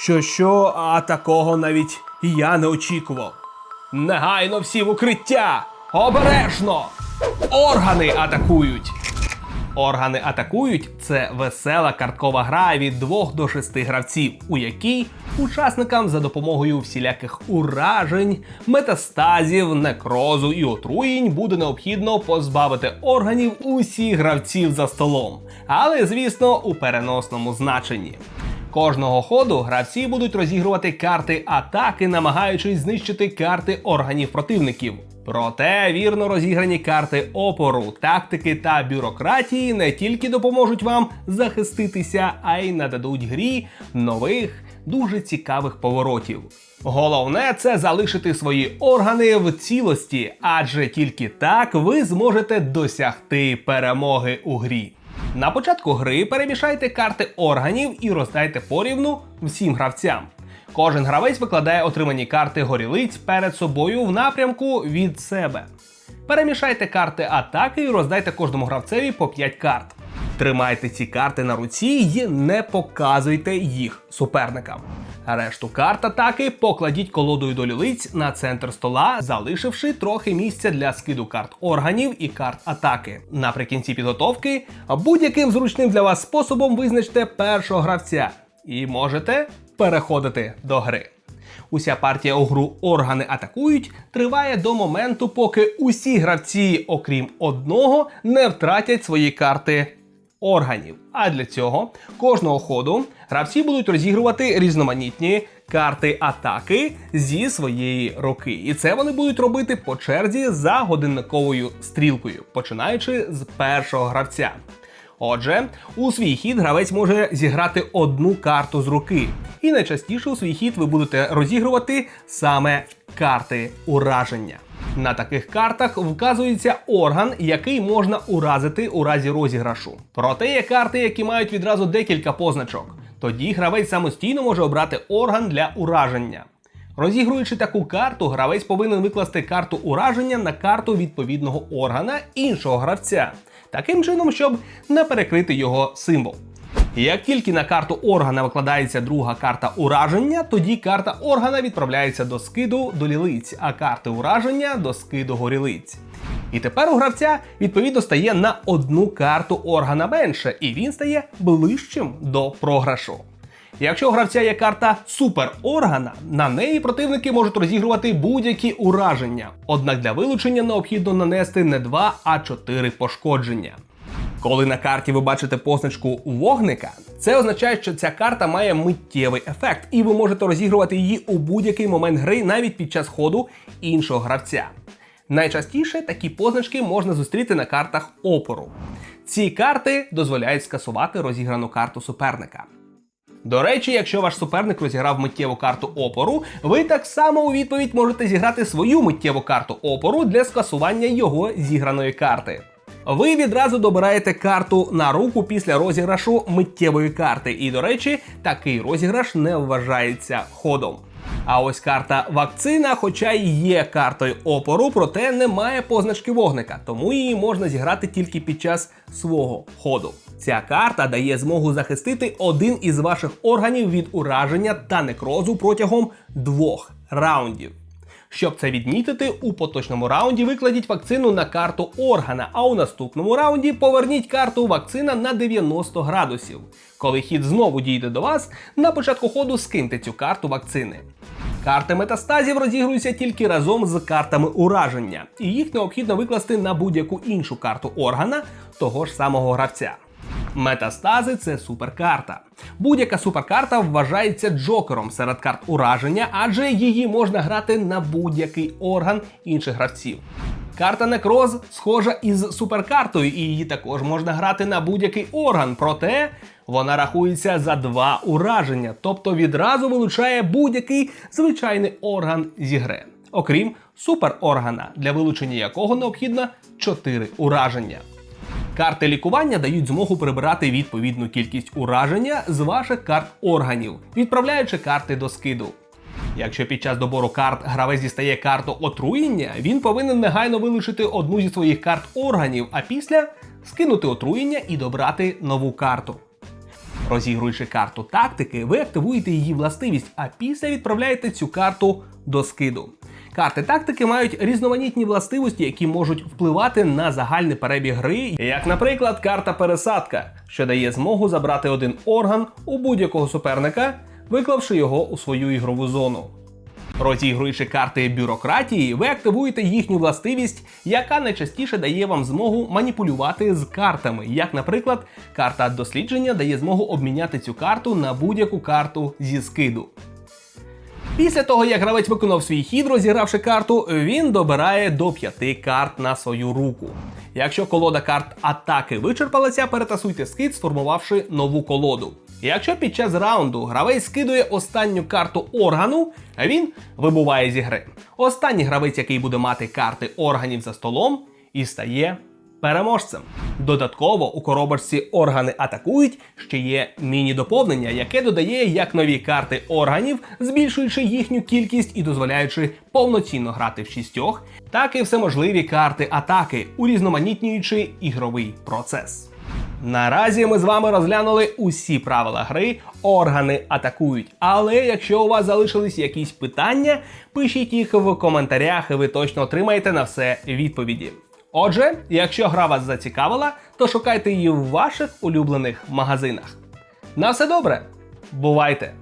Що що, а такого навіть я не очікував. Негайно всі в укриття! Обережно! Органи атакують! Органи атакують це весела карткова гра від 2 до 6 гравців, у якій учасникам за допомогою всіляких уражень, метастазів, некрозу і отруєнь буде необхідно позбавити органів усіх гравців за столом, але звісно у переносному значенні. Кожного ходу гравці будуть розігрувати карти атаки, намагаючись знищити карти органів противників. Проте вірно розіграні карти опору, тактики та бюрократії не тільки допоможуть вам захиститися, а й нададуть грі нових, дуже цікавих поворотів. Головне це залишити свої органи в цілості, адже тільки так ви зможете досягти перемоги у грі. На початку гри перемішайте карти органів і роздайте порівну всім гравцям. Кожен гравець викладає отримані карти горілиць перед собою в напрямку від себе. Перемішайте карти атаки і роздайте кожному гравцеві по 5 карт. Тримайте ці карти на руці і не показуйте їх суперникам. Решту карт атаки покладіть колодою до лілиць на центр стола, залишивши трохи місця для скиду карт органів і карт атаки. Наприкінці підготовки будь-яким зручним для вас способом визначте першого гравця і можете переходити до гри. Уся партія у гру органи атакують триває до моменту, поки усі гравці, окрім одного, не втратять свої карти органів. А для цього кожного ходу гравці будуть розігрувати різноманітні карти атаки зі своєї руки. І це вони будуть робити по черзі за годинниковою стрілкою, починаючи з першого гравця. Отже, у свій хід гравець може зіграти одну карту з руки. І найчастіше у свій хід ви будете розігрувати саме карти ураження. На таких картах вказується орган, який можна уразити у разі розіграшу. Проте є карти, які мають відразу декілька позначок. Тоді гравець самостійно може обрати орган для ураження. Розігруючи таку карту, гравець повинен викласти карту ураження на карту відповідного органа іншого гравця, таким чином, щоб не перекрити його символ. Як тільки на карту органа викладається друга карта ураження, тоді карта органа відправляється до скиду до лілиць, а карти ураження до скиду горілиць. І тепер у гравця відповідно стає на одну карту органа менше, і він стає ближчим до програшу. Якщо у гравця є карта супероргана, на неї противники можуть розігрувати будь-які ураження. Однак для вилучення необхідно нанести не 2, а 4 пошкодження. Коли на карті ви бачите позначку вогника, це означає, що ця карта має миттєвий ефект, і ви можете розігрувати її у будь-який момент гри, навіть під час ходу іншого гравця. Найчастіше такі позначки можна зустріти на картах опору. Ці карти дозволяють скасувати розіграну карту суперника. До речі, якщо ваш суперник розіграв миттєву карту опору, ви так само у відповідь можете зіграти свою миттєву карту опору для скасування його зіграної карти. Ви відразу добираєте карту на руку після розіграшу миттєвої карти. І, до речі, такий розіграш не вважається ходом. А ось карта вакцина, хоча й є картою опору, проте не має позначки вогника, тому її можна зіграти тільки під час свого ходу. Ця карта дає змогу захистити один із ваших органів від ураження та некрозу протягом двох раундів. Щоб це відмітити, у поточному раунді викладіть вакцину на карту органа, а у наступному раунді поверніть карту вакцина на 90 градусів. Коли хід знову дійде до вас, на початку ходу скиньте цю карту вакцини. Карти метастазів розігруються тільки разом з картами ураження, і їх необхідно викласти на будь-яку іншу карту органа того ж самого гравця. Метастази це суперкарта. Будь-яка суперкарта вважається джокером серед карт ураження, адже її можна грати на будь-який орган інших гравців. Карта Некроз схожа із суперкартою, і її також можна грати на будь-який орган, проте вона рахується за два ураження, тобто відразу вилучає будь-який звичайний орган зі гри, окрім супероргана, для вилучення якого необхідно 4 ураження. Карти лікування дають змогу прибирати відповідну кількість ураження з ваших карт органів, відправляючи карти до скиду. Якщо під час добору карт гравець дістає карту отруєння, він повинен негайно вилучити одну зі своїх карт органів, а після скинути отруєння і добрати нову карту. Розігруючи карту тактики, ви активуєте її властивість, а після відправляєте цю карту до скиду. Карти тактики мають різноманітні властивості, які можуть впливати на загальний перебіг гри, як, наприклад, карта пересадка, що дає змогу забрати один орган у будь-якого суперника, виклавши його у свою ігрову зону. Розігруючи карти бюрократії, ви активуєте їхню властивість, яка найчастіше дає вам змогу маніпулювати з картами. Як, наприклад, карта дослідження дає змогу обміняти цю карту на будь-яку карту зі скиду. Після того, як гравець виконав свій хід, розігравши карту, він добирає до 5 карт на свою руку. Якщо колода карт атаки вичерпалася, перетасуйте скид, сформувавши нову колоду. Якщо під час раунду гравець скидує останню карту органу, він вибуває зі гри. Останній гравець, який буде мати карти органів за столом, і стає переможцем. Додатково у коробочці органи атакують ще є міні-доповнення, яке додає як нові карти органів, збільшуючи їхню кількість і дозволяючи повноцінно грати в шістьох, так і всеможливі карти атаки, урізноманітнюючи ігровий процес. Наразі ми з вами розглянули усі правила гри, органи атакують. Але якщо у вас залишились якісь питання, пишіть їх в коментарях, і ви точно отримаєте на все відповіді. Отже, якщо гра вас зацікавила, то шукайте її в ваших улюблених магазинах. На все добре, бувайте!